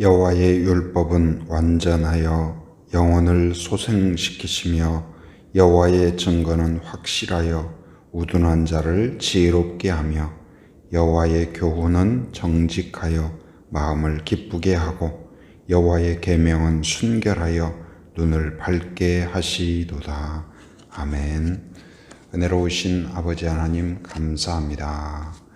여호와의 율법은 완전하여 영혼을 소생시키시며 여호와의 증거는 확실하여 우둔한 자를 지혜롭게 하며 여호와의 교훈은 정직하여 마음을 기쁘게 하고 여호와의 계명은 순결하여 눈을 밝게 하시도다. 아멘. 은혜로우신 아버지 하나님 감사합니다.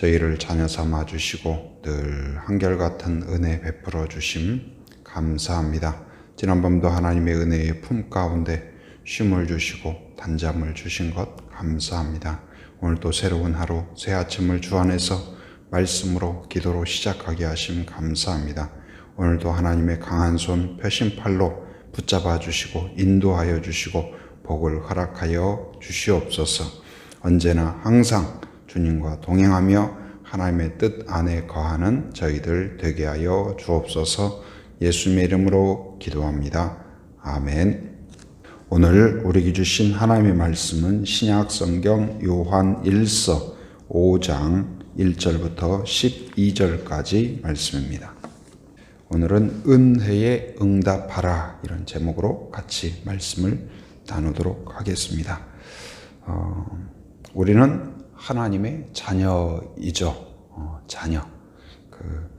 저희를 자녀 삼아 주시고 늘 한결같은 은혜 베풀어 주심 감사합니다. 지난밤도 하나님의 은혜의 품 가운데 쉼을 주시고 단잠을 주신 것 감사합니다. 오늘도 새로운 하루 새 아침을 주 안에서 말씀으로 기도로 시작하게 하심 감사합니다. 오늘도 하나님의 강한 손 표심팔로 붙잡아 주시고 인도하여 주시고 복을 허락하여 주시옵소서. 언제나 항상 주님과 동행하며 하나님의 뜻 안에 거하는 저희들 되게 하여 주옵소서. 예수님의 이름으로 기도합니다. 아멘. 오늘 우리에게 주신 하나님의 말씀은 신약 성경 요한 1서 5장 1절부터 12절까지 말씀입니다. 오늘은 은혜에 응답하라 이런 제목으로 같이 말씀을 나누도록 하겠습니다. 어, 우리는 하나님의 자녀이죠. 어, 자녀. 그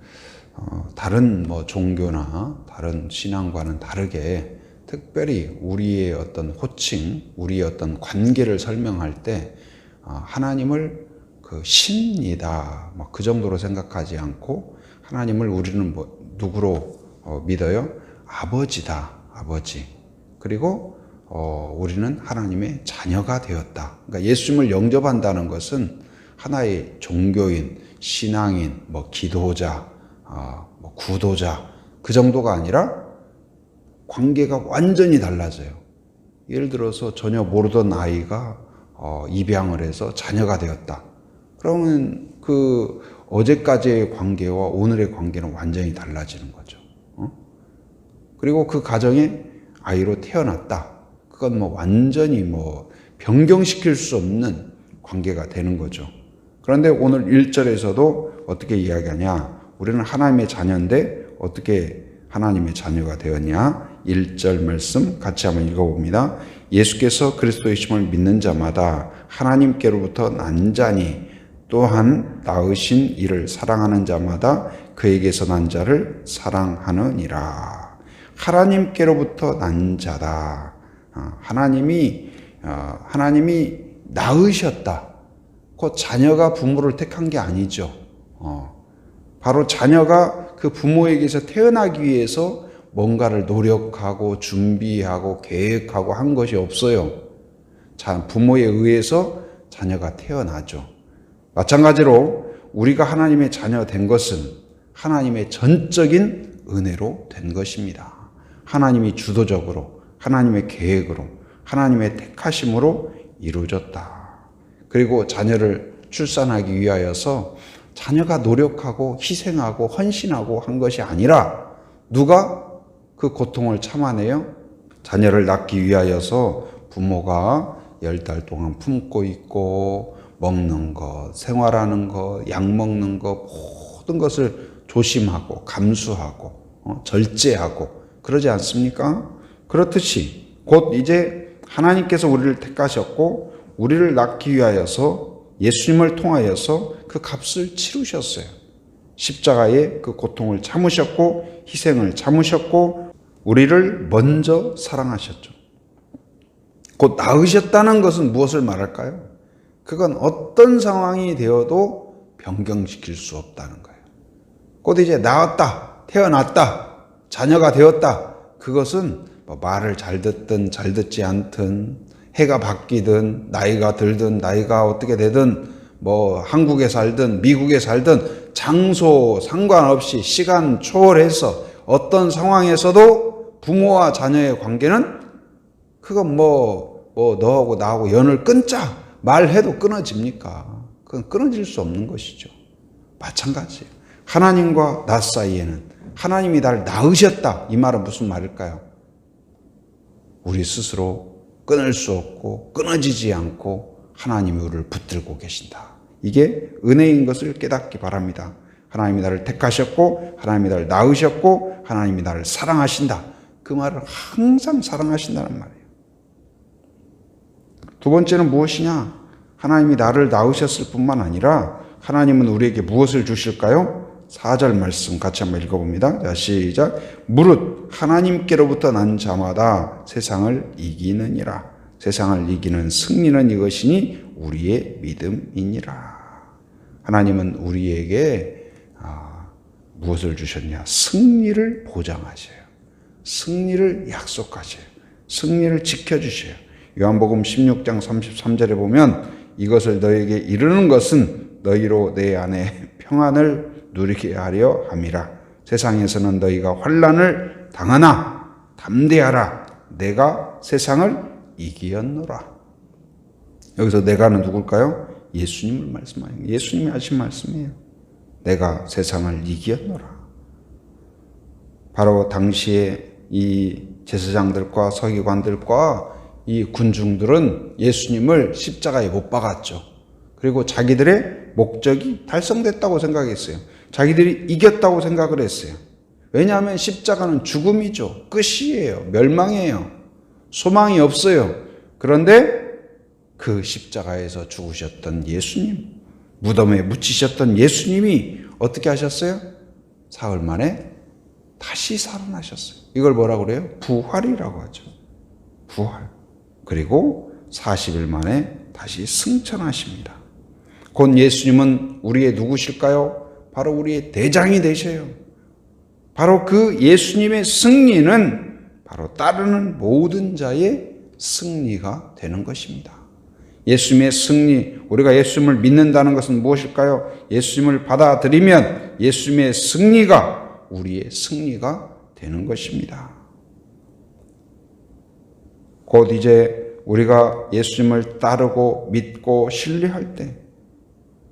어, 다른 뭐 종교나 다른 신앙과는 다르게 특별히 우리의 어떤 호칭, 우리의 어떤 관계를 설명할 때 어, 하나님을 그 신이다 뭐 그 정도로 생각하지 않고 하나님을 우리는 뭐 누구로 어, 믿어요? 아버지다, 아버지. 그리고 어, 우리는 하나님의 자녀가 되었다. 그러니까 예수님을 영접한다는 것은 하나의 종교인, 신앙인, 뭐 기도자, 어, 뭐 구도자 그 정도가 아니라 관계가 완전히 달라져요. 예를 들어서 전혀 모르던 아이가 어, 입양을 해서 자녀가 되었다. 그러면 그 어제까지의 관계와 오늘의 관계는 완전히 달라지는 거죠. 어? 그리고 그 가정에 아이로 태어났다. 그건 뭐 완전히 뭐 변경시킬 수 없는 관계가 되는 거죠. 그런데 오늘 1절에서도 어떻게 이야기하냐? 우리는 하나님의 자녀인데 어떻게 하나님의 자녀가 되었냐? 1절 말씀 같이 한번 읽어봅니다. 예수께서 그리스도이심을 믿는 자마다 하나님께로부터 난 자니 또한 낳으신 이를 사랑하는 자마다 그에게서 난 자를 사랑하느니라. 하나님께로부터 난 자다. 어, 하나님이 어, 하나님이 낳으셨다. 그 자녀가 부모를 택한 게 아니죠. 어, 바로 자녀가 그 부모에게서 태어나기 위해서 뭔가를 노력하고 준비하고 계획하고 한 것이 없어요. 자, 부모에 의해서 자녀가 태어나죠. 마찬가지로 우리가 하나님의 자녀 된 것은 하나님의 전적인 은혜로 된 것입니다. 하나님이 주도적으로, 하나님의 계획으로, 하나님의 택하심으로 이루어졌다. 그리고 자녀를 출산하기 위하여서 자녀가 노력하고 희생하고 헌신하고 한 것이 아니라 누가 그 고통을 참아내요? 자녀를 낳기 위하여서 부모가 열 달 동안 품고 있고 먹는 것, 생활하는 것, 약 먹는 것 모든 것을 조심하고 감수하고 어, 절제하고 그러지 않습니까? 그렇듯이 곧 이제 하나님께서 우리를 택하셨고 우리를 낳기 위하여서 예수님을 통하여서 그 값을 치르셨어요. 십자가의 그 고통을 참으셨고 희생을 참으셨고 우리를 먼저 사랑하셨죠. 곧 낳으셨다는 것은 무엇을 말할까요? 그건 어떤 상황이 되어도 변경시킬 수 없다는 거예요. 곧 이제 낳았다, 태어났다, 자녀가 되었다. 그것은 뭐 말을 잘 듣든 잘 듣지 않든 해가 바뀌든 나이가 들든 나이가 어떻게 되든 뭐 한국에 살든 미국에 살든 장소 상관없이 시간 초월해서 어떤 상황에서도 부모와 자녀의 관계는 그건 뭐 뭐 너하고 나하고 연을 끊자 말해도 끊어집니까? 그건 끊어질 수 없는 것이죠. 마찬가지예요. 하나님과 나 사이에는 하나님이 나를 낳으셨다. 이 말은 무슨 말일까요? 우리 스스로 끊을 수 없고 끊어지지 않고 하나님이 우리를 붙들고 계신다. 이게 은혜인 것을 깨닫기 바랍니다. 하나님이 나를 택하셨고 하나님이 나를 낳으셨고 하나님이 나를 사랑하신다. 그 말을 항상 사랑하신다는 말이에요. 두 번째는 무엇이냐? 하나님이 나를 낳으셨을 뿐만 아니라 하나님은 우리에게 무엇을 주실까요? 4절 말씀 같이 한번 읽어봅니다. 자, 시작. 무릇 하나님께로부터 난 자마다 세상을 이기느니라. 세상을 이기는 승리는 이것이니 우리의 믿음이니라. 하나님은 우리에게 아, 무엇을 주셨냐? 승리를 보장하셔요. 승리를 약속하셔요. 승리를 지켜주셔요. 요한복음 16장 33절에 보면 이것을 너에게 이르는 것은 너희로 내 안에 평안을 누리게 하려 함이라. 세상에서는 너희가 환란을 당하나 담대하라. 내가 세상을 이기었노라. 여기서 내가는 누굴까요? 예수님을 말씀하는 예수님이 하신 말씀이에요. 내가 세상을 이기었노라. 바로 당시에 이 제사장들과 서기관들과 이 군중들은 예수님을 십자가에 못 박았죠. 그리고 자기들의 목적이 달성됐다고 생각했어요. 자기들이 이겼다고 생각을 했어요. 왜냐하면 십자가는 죽음이죠. 끝이에요. 멸망이에요. 소망이 없어요. 그런데 그 십자가에서 죽으셨던 예수님, 무덤에 묻히셨던 예수님이 어떻게 하셨어요? 사흘 만에 다시 살아나셨어요. 이걸 뭐라고 그래요? 부활이라고 하죠. 부활. 그리고 40일 만에 다시 승천하십니다. 곧 예수님은 우리의 누구실까요? 바로 우리의 대장이 되셔요. 바로 그 예수님의 승리는 바로 따르는 모든 자의 승리가 되는 것입니다. 예수님의 승리, 우리가 예수님을 믿는다는 것은 무엇일까요? 예수님을 받아들이면 예수님의 승리가 우리의 승리가 되는 것입니다. 곧 이제 우리가 예수님을 따르고 믿고 신뢰할 때,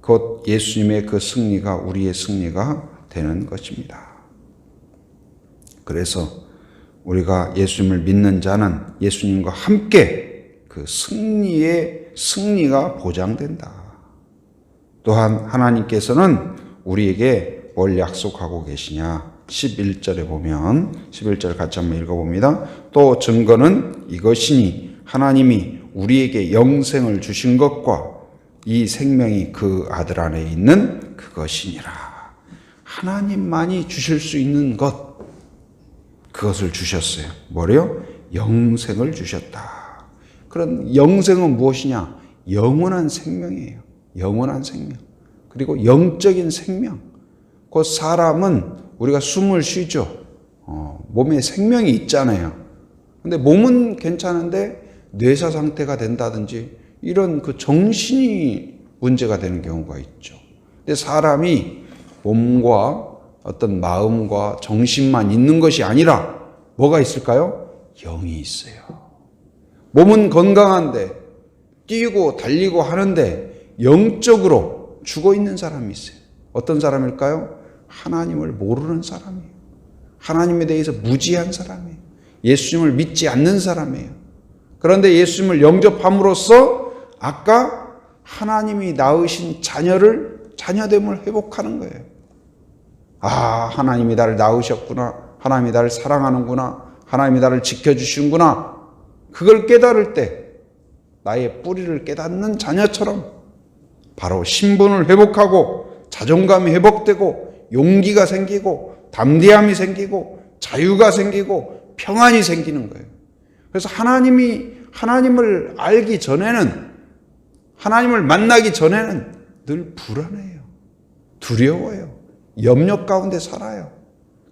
곧 예수님의 그 승리가 우리의 승리가 되는 것입니다. 그래서 우리가 예수님을 믿는 자는 예수님과 함께 그 승리의 승리가 보장된다. 또한 하나님께서는 우리에게 뭘 약속하고 계시냐? 11절에 보면 11절 같이 한번 읽어봅니다. 또 증거는 이것이니 하나님이 우리에게 영생을 주신 것과 이 생명이 그 아들 안에 있는 그것이니라. 하나님만이 주실 수 있는 것, 그것을 주셨어요. 뭐래요? 영생을 주셨다. 그런 영생은 무엇이냐? 영원한 생명이에요. 영원한 생명. 그리고 영적인 생명. 그 사람은 우리가 숨을 쉬죠. 어, 몸에 생명이 있잖아요. 근데 몸은 괜찮은데 뇌사 상태가 된다든지 이런 그 정신이 문제가 되는 경우가 있죠. 근데 사람이 몸과 어떤 마음과 정신만 있는 것이 아니라 뭐가 있을까요? 영이 있어요. 몸은 건강한데 뛰고 달리고 하는데 영적으로 죽어 있는 사람이 있어요. 어떤 사람일까요? 하나님을 모르는 사람이에요. 하나님에 대해서 무지한 사람이에요. 예수님을 믿지 않는 사람이에요. 그런데 예수님을 영접함으로써 아까 하나님이 낳으신 자녀를 자녀됨을 회복하는 거예요. 아, 하나님이 나를 낳으셨구나. 하나님이 나를 사랑하는구나. 하나님이 나를 지켜주시는구나. 그걸 깨달을 때 나의 뿌리를 깨닫는 자녀처럼 바로 신분을 회복하고 자존감이 회복되고 용기가 생기고 담대함이 생기고 자유가 생기고 평안이 생기는 거예요. 그래서 하나님이 하나님을 알기 전에는 하나님을 만나기 전에는 늘 불안해요. 두려워요. 염려 가운데 살아요.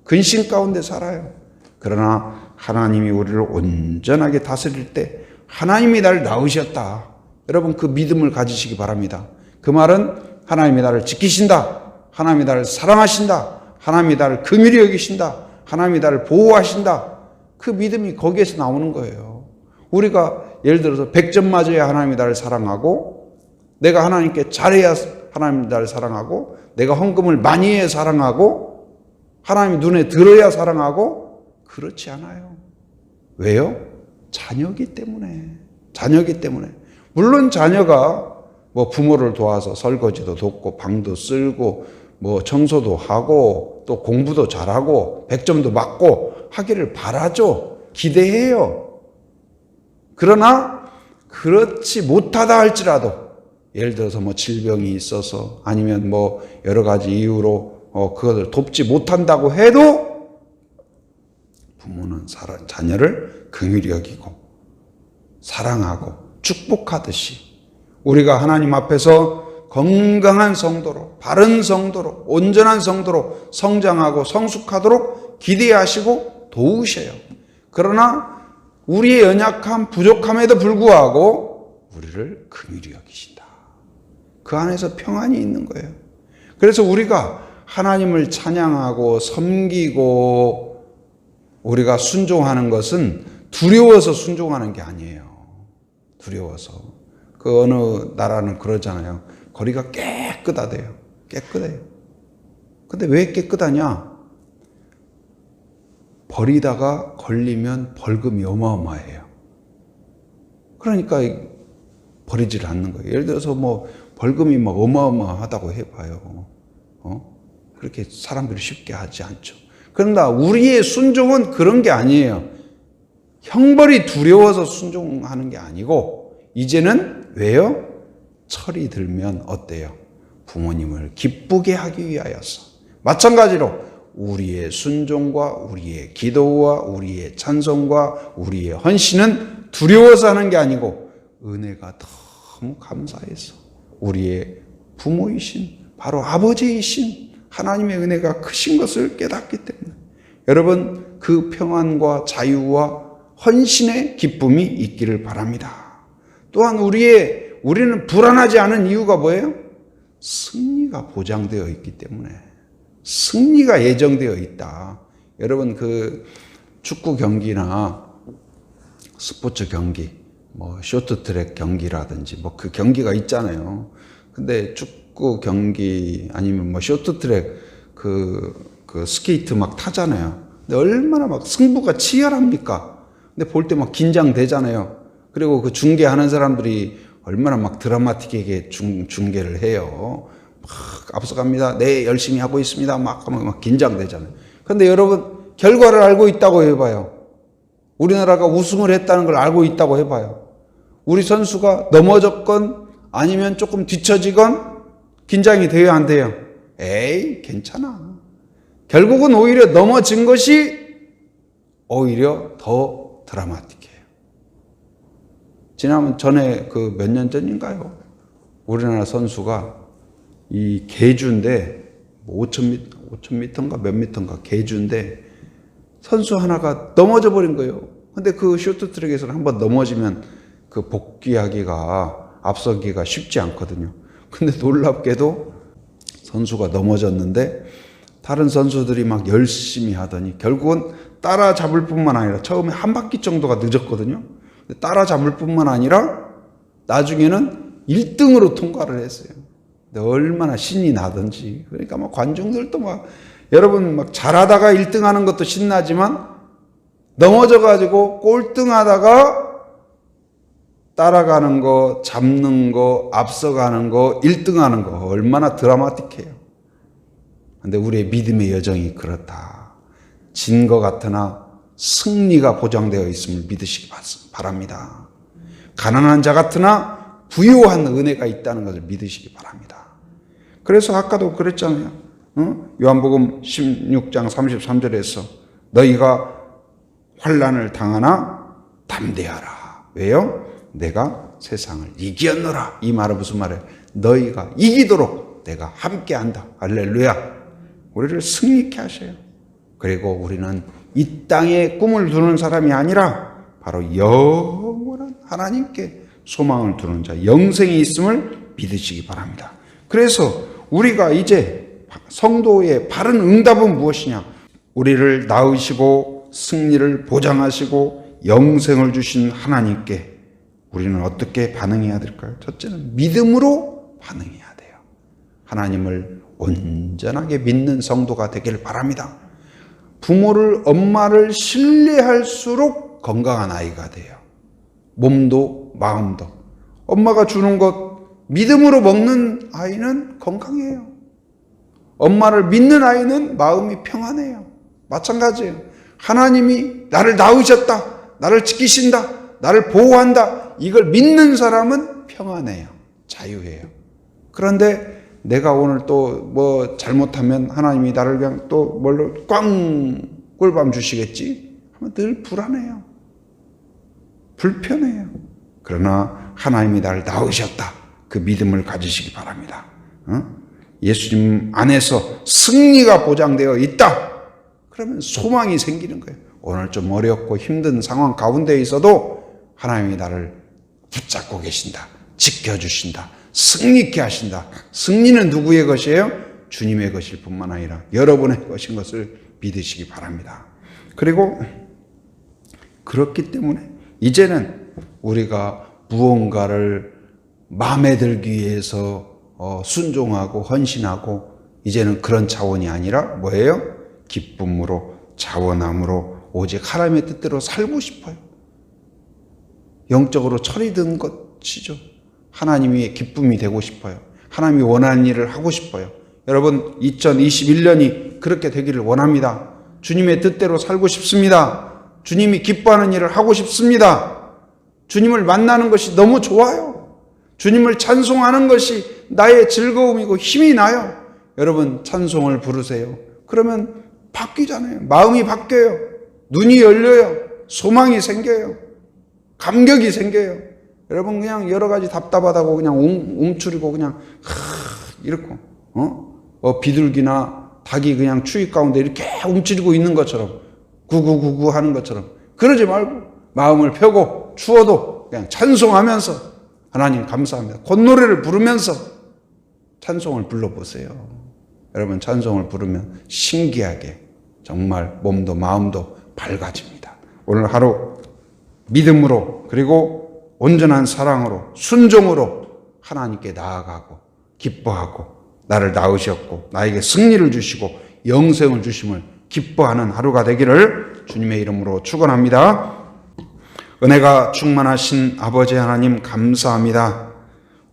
근심 가운데 살아요. 그러나 하나님이 우리를 온전하게 다스릴 때 하나님이 나를 낳으셨다. 여러분 그 믿음을 가지시기 바랍니다. 그 말은 하나님이 나를 지키신다. 하나님이 나를 사랑하신다. 하나님이 나를 긍휼히 여기신다. 하나님이 나를 보호하신다. 그 믿음이 거기에서 나오는 거예요. 우리가 예를 들어서 100점 맞아야 하나님이 나를 사랑하고 내가 하나님께 잘해야 하나님이 나를 사랑하고 내가 헌금을 많이 해야 사랑하고 하나님이 눈에 들어야 사랑하고 그렇지 않아요. 왜요? 자녀기 때문에. 자녀기 때문에. 물론 자녀가 뭐 부모를 도와서 설거지도 돕고 방도 쓸고 뭐 청소도 하고 또 공부도 잘하고 100점도 맞고 하기를 바라죠. 기대해요. 그러나 그렇지 못하다 할지라도 예를 들어서 뭐 질병이 있어서 아니면 뭐 여러 가지 이유로 어 그것을 돕지 못한다고 해도 부모는 사랑, 자녀를 긍휼히 여기고 사랑하고 축복하듯이 우리가 하나님 앞에서 건강한 성도로 바른 성도로 온전한 성도로 성장하고 성숙하도록 기대하시고 도우셔요. 그러나 우리의 연약함 부족함에도 불구하고 우리를 긍휼히 여기신다. 그 안에서 평안이 있는 거예요. 그래서 우리가 하나님을 찬양하고 섬기고 우리가 순종하는 것은 두려워서 순종하는 게 아니에요. 두려워서. 그 어느 나라는 그러잖아요. 거리가 깨끗하대요. 깨끗해요. 근데 왜 깨끗하냐? 버리다가 걸리면 벌금이 어마어마해요. 그러니까 버리지를 않는 거예요. 예를 들어서 뭐 벌금이 막 어마어마하다고 해봐요. 어? 그렇게 사람들이 쉽게 하지 않죠. 그러나 우리의 순종은 그런 게 아니에요. 형벌이 두려워서 순종하는 게 아니고 이제는 왜요? 철이 들면 어때요? 부모님을 기쁘게 하기 위하여서. 마찬가지로 우리의 순종과 우리의 기도와 우리의 찬송과 우리의 헌신은 두려워서 하는 게 아니고 은혜가 너무 감사해서 우리의 부모이신 바로 아버지이신 하나님의 은혜가 크신 것을 깨닫기 때문에 여러분 그 평안과 자유와 헌신의 기쁨이 있기를 바랍니다. 또한 우리의 우리는 불안하지 않은 이유가 뭐예요? 승리가 보장되어 있기 때문에 승리가 예정되어 있다. 여러분 그 축구 경기나 스포츠 경기, 뭐 쇼트트랙 경기라든지 뭐 그 경기가 있잖아요. 근데 축구 경기 아니면 뭐 쇼트트랙 그, 그 스케이트 막 타잖아요. 근데 얼마나 막 승부가 치열합니까? 근데 볼 때 막 긴장되잖아요. 그리고 그 중계하는 사람들이 얼마나 막 드라마틱하게 중, 중계를 해요. 막 앞서갑니다. 네, 열심히 하고 있습니다. 막 하면 막 긴장되잖아요. 근데 여러분, 결과를 알고 있다고 해봐요. 우리나라가 우승을 했다는 걸 알고 있다고 해봐요. 우리 선수가 넘어졌건 아니면 조금 뒤처지건 긴장이 돼요, 안 돼요? 에이, 괜찮아. 결국은 오히려 넘어진 것이 오히려 더 드라마틱해요. 지난 전에 그 몇 년 전인가요? 우리나라 선수가 이 계주인데 5천 뭐 5천 미터인가 몇 미터인가 계주인데 선수 하나가 넘어져 버린 거예요. 근데 그 쇼트트랙에서는 한번 넘어지면 그 복귀하기가 앞서기가 쉽지 않거든요. 근데 놀랍게도 선수가 넘어졌는데 다른 선수들이 막 열심히 하더니 결국은 따라잡을 뿐만 아니라 처음에 한 바퀴 정도가 늦었거든요. 따라잡을 뿐만 아니라 나중에는 1등으로 통과를 했어요. 근데 얼마나 신이 나든지. 그러니까 막 관중들도 막 여러분 막 잘하다가 1등 하는 것도 신나지만 넘어져 가지고 꼴등 하다가 따라가는 거, 잡는 거, 앞서가는 거, 1등 하는 거 얼마나 드라마틱해요. 근데 우리의 믿음의 여정이 그렇다. 진 것 같으나 승리가 보장되어 있음을 믿으시기 바랍니다. 가난한 자 같으나 부유한 은혜가 있다는 것을 믿으시기 바랍니다. 그래서 아까도 그랬잖아요. 어? 요한복음 16장 33절에서 너희가 환란을 당하나 담대하라. 왜요? 내가 세상을 이기었노라. 이 말은 무슨 말이에요? 너희가 이기도록 내가 함께한다. 할렐루야. 우리를 승리케 하셔요. 그리고 우리는 이 땅에 꿈을 두는 사람이 아니라 바로 영원한 하나님께 소망을 두는 자, 영생이 있음을 믿으시기 바랍니다. 그래서 우리가 이제 성도의 바른 응답은 무엇이냐? 우리를 낳으시고 승리를 보장하시고 영생을 주신 하나님께 우리는 어떻게 반응해야 될까요? 첫째는 믿음으로 반응해야 돼요. 하나님을 온전하게 믿는 성도가 되기를 바랍니다. 부모를, 엄마를 신뢰할수록 건강한 아이가 돼요. 몸도, 마음도. 엄마가 주는 것, 믿음으로 먹는 아이는 건강해요. 엄마를 믿는 아이는 마음이 평안해요. 마찬가지예요. 하나님이 나를 낳으셨다. 나를 지키신다. 나를 보호한다. 이걸 믿는 사람은 평안해요. 자유해요. 그런데 내가 오늘 또 뭐 잘못하면 하나님이 나를 그냥 또 뭘로 꽝 꿀밤 주시겠지? 하면 늘 불안해요. 불편해요. 그러나 하나님이 나를 낳으셨다. 그 믿음을 가지시기 바랍니다. 어? 예수님 안에서 승리가 보장되어 있다. 그러면 소망이 생기는 거예요. 오늘 좀 어렵고 힘든 상황 가운데 있어도 하나님이 나를 붙잡고 계신다. 지켜주신다. 승리케 하신다. 승리는 누구의 것이에요? 주님의 것일 뿐만 아니라 여러분의 것인 것을 믿으시기 바랍니다. 그리고 그렇기 때문에 이제는 우리가 무언가를 마음에 들기 위해서 어, 순종하고 헌신하고 이제는 그런 차원이 아니라 뭐예요? 기쁨으로 자원함으로 오직 하나님의 뜻대로 살고 싶어요. 영적으로 철이 든 것이죠. 하나님이 기쁨이 되고 싶어요. 하나님이 원하는 일을 하고 싶어요. 여러분 2021년이 그렇게 되기를 원합니다. 주님의 뜻대로 살고 싶습니다. 주님이 기뻐하는 일을 하고 싶습니다. 주님을 만나는 것이 너무 좋아요. 주님을 찬송하는 것이 나의 즐거움이고 힘이 나요. 여러분 찬송을 부르세요. 그러면 바뀌잖아요. 마음이 바뀌어요. 눈이 열려요. 소망이 생겨요. 감격이 생겨요. 여러분 그냥 여러 가지 답답하다고 그냥 움, 움츠리고 그냥 하, 이렇게 어? 어 비둘기나 닭이 그냥 추위 가운데 이렇게 움츠리고 있는 것처럼 구구구구 하는 것처럼 그러지 말고 마음을 펴고 추워도 그냥 찬송하면서 하나님 감사합니다. 콧노래를 부르면서 찬송을 불러보세요. 여러분 찬송을 부르면 신기하게 정말 몸도 마음도 밝아집니다. 오늘 하루 믿음으로 그리고 온전한 사랑으로 순종으로 하나님께 나아가고 기뻐하고 나를 낳으셨고 나에게 승리를 주시고 영생을 주심을 기뻐하는 하루가 되기를 주님의 이름으로 축원합니다. 은혜가 충만하신 아버지 하나님 감사합니다.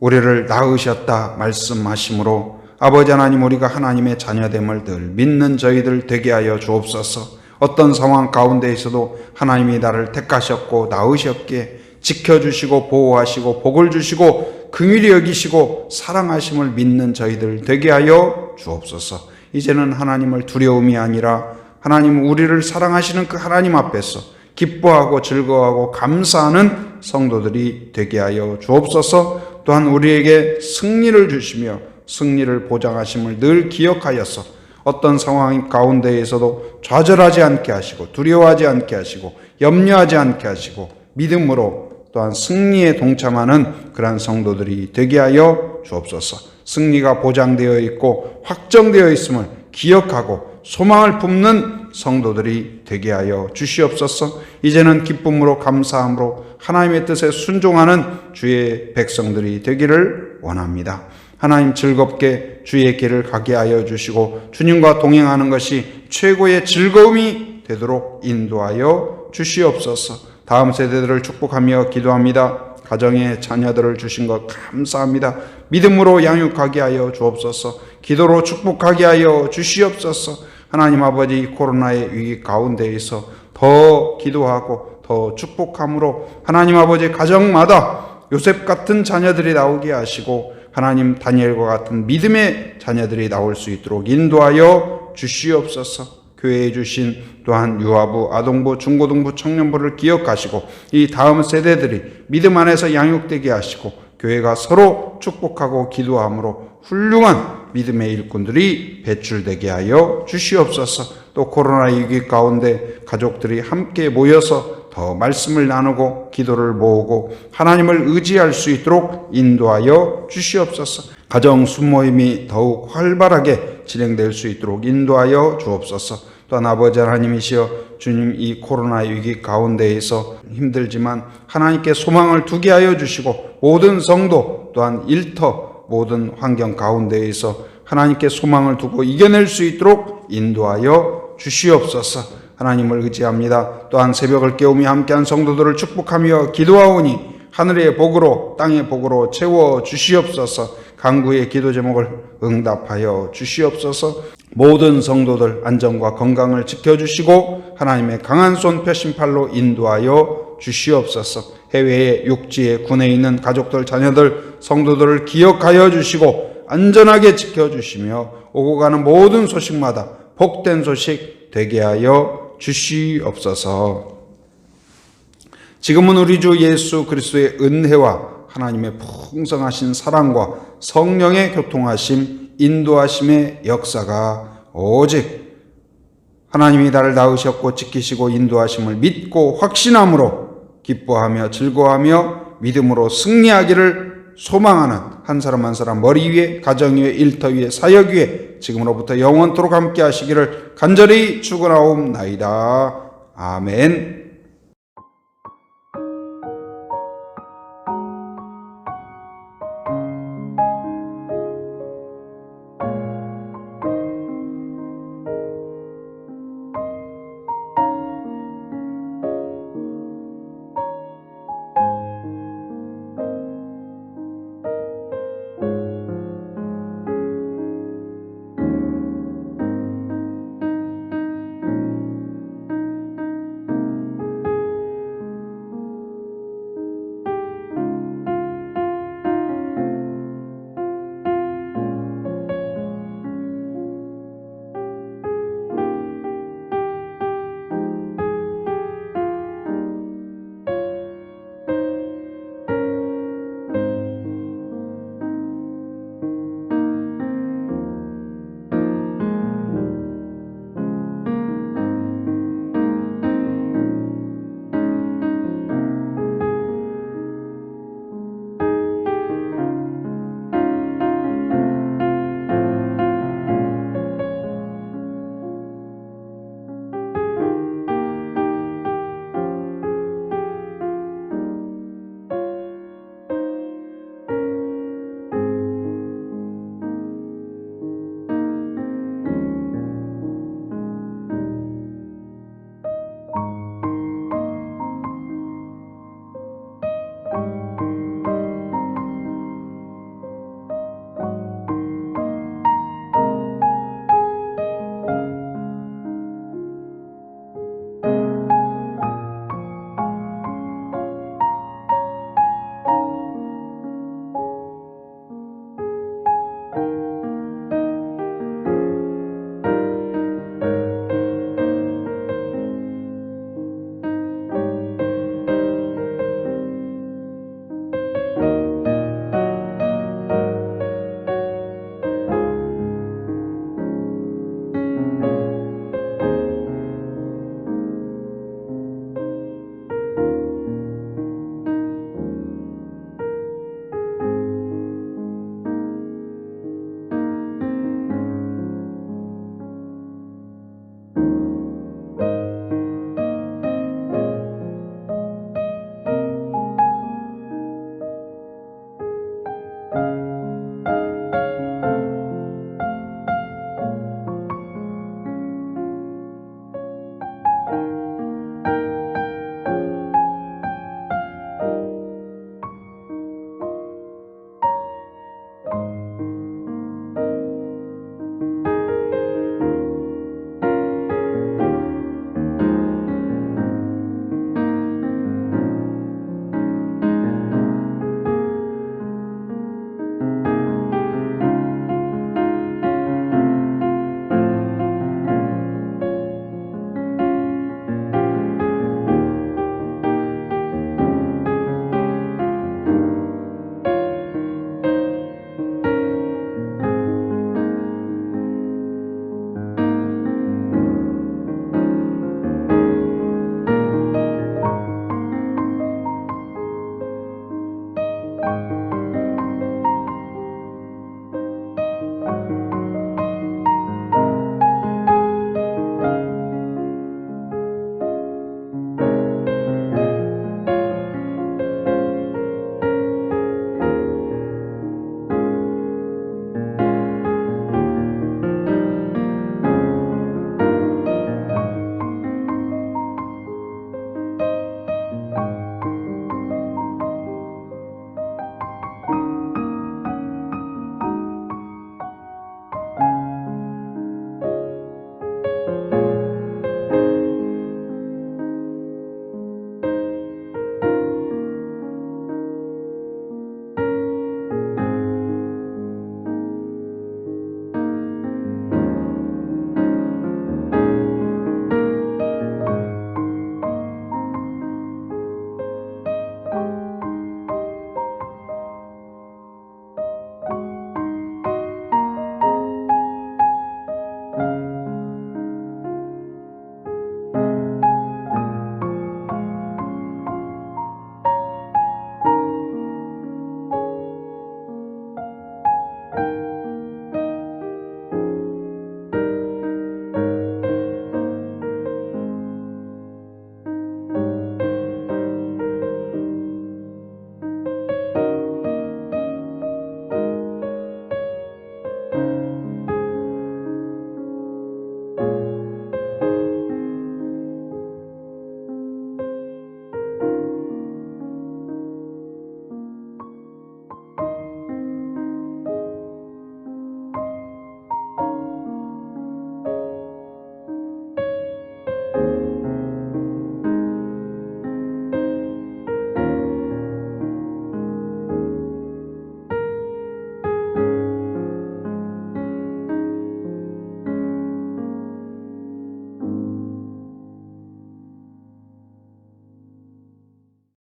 우리를 낳으셨다 말씀하심으로 아버지 하나님 우리가 하나님의 자녀됨을 늘 믿는 저희들 되게 하여 주옵소서. 어떤 상황 가운데 있어도 하나님이 나를 택하셨고 낳으셨기에 지켜주시고 보호하시고 복을 주시고 긍휼히 여기시고 사랑하심을 믿는 저희들 되게 하여 주옵소서. 이제는 하나님을 두려움이 아니라 하나님 우리를 사랑하시는 그 하나님 앞에서 기뻐하고 즐거워하고 감사하는 성도들이 되게 하여 주옵소서. 또한 우리에게 승리를 주시며 승리를 보장하심을 늘 기억하여서 어떤 상황 가운데에서도 좌절하지 않게 하시고 두려워하지 않게 하시고 염려하지 않게 하시고 믿음으로 또한 승리에 동참하는 그러한 성도들이 되게 하여 주옵소서. 승리가 보장되어 있고 확정되어 있음을 기억하고 소망을 품는 성도들이 되게 하여 주시옵소서. 이제는 기쁨으로 감사함으로 하나님의 뜻에 순종하는 주의 백성들이 되기를 원합니다. 하나님 즐겁게 주의 길을 가게 하여 주시고 주님과 동행하는 것이 최고의 즐거움이 되도록 인도하여 주시옵소서. 다음 세대들을 축복하며 기도합니다. 가정의 자녀들을 주신 것 감사합니다. 믿음으로 양육하게 하여 주옵소서. 기도로 축복하게 하여 주시옵소서. 하나님 아버지 코로나의 위기 가운데에서 더 기도하고 더 축복함으로 하나님 아버지 가정마다 요셉 같은 자녀들이 나오게 하시고 하나님 다니엘과 같은 믿음의 자녀들이 나올 수 있도록 인도하여 주시옵소서. 교회에 주신 또한 유아부, 아동부, 중고등부, 청년부를 기억하시고 이 다음 세대들이 믿음 안에서 양육되게 하시고 교회가 서로 축복하고 기도함으로 훌륭한 믿음의 일꾼들이 배출되게 하여 주시옵소서. 또 코로나 위기 가운데 가족들이 함께 모여서 더 말씀을 나누고 기도를 모으고 하나님을 의지할 수 있도록 인도하여 주시옵소서. 가정 수모임이 더욱 활발하게 진행될 수 있도록 인도하여 주옵소서. 또한 아버지 하나님이시여 주님 이 코로나 위기 가운데에서 힘들지만 하나님께 소망을 두게 하여 주시고 모든 성도 또한 일터 모든 환경 가운데에서 하나님께 소망을 두고 이겨낼 수 있도록 인도하여 주시옵소서. 하나님을 의지합니다. 또한 새벽을 깨우며 함께한 성도들을 축복하며 기도하오니 하늘의 복으로 땅의 복으로 채워 주시옵소서. 강구의 기도 제목을 응답하여 주시옵소서. 모든 성도들 안전과 건강을 지켜주시고 하나님의 강한 손 펴심팔로 인도하여 주시옵소서. 해외에 육지에 군에 있는 가족들 자녀들 성도들을 기억하여 주시고 안전하게 지켜주시며 오고 가는 모든 소식마다 복된 소식 되게 하여 주시옵소서. 지금은 우리 주 예수 그리스도의 은혜와 하나님의 풍성하신 사랑과 성령의 교통하심, 인도하심의 역사가 오직 하나님이 나를 낳으셨고 지키시고 인도하심을 믿고 확신함으로 기뻐하며 즐거워하며 믿음으로 승리하기를 소망하는 한 사람 한 사람 머리 위에 가정 위에 일터 위에 사역 위에 지금으로부터 영원토록 함께 하시기를 간절히 축원하옵나이다. 아멘.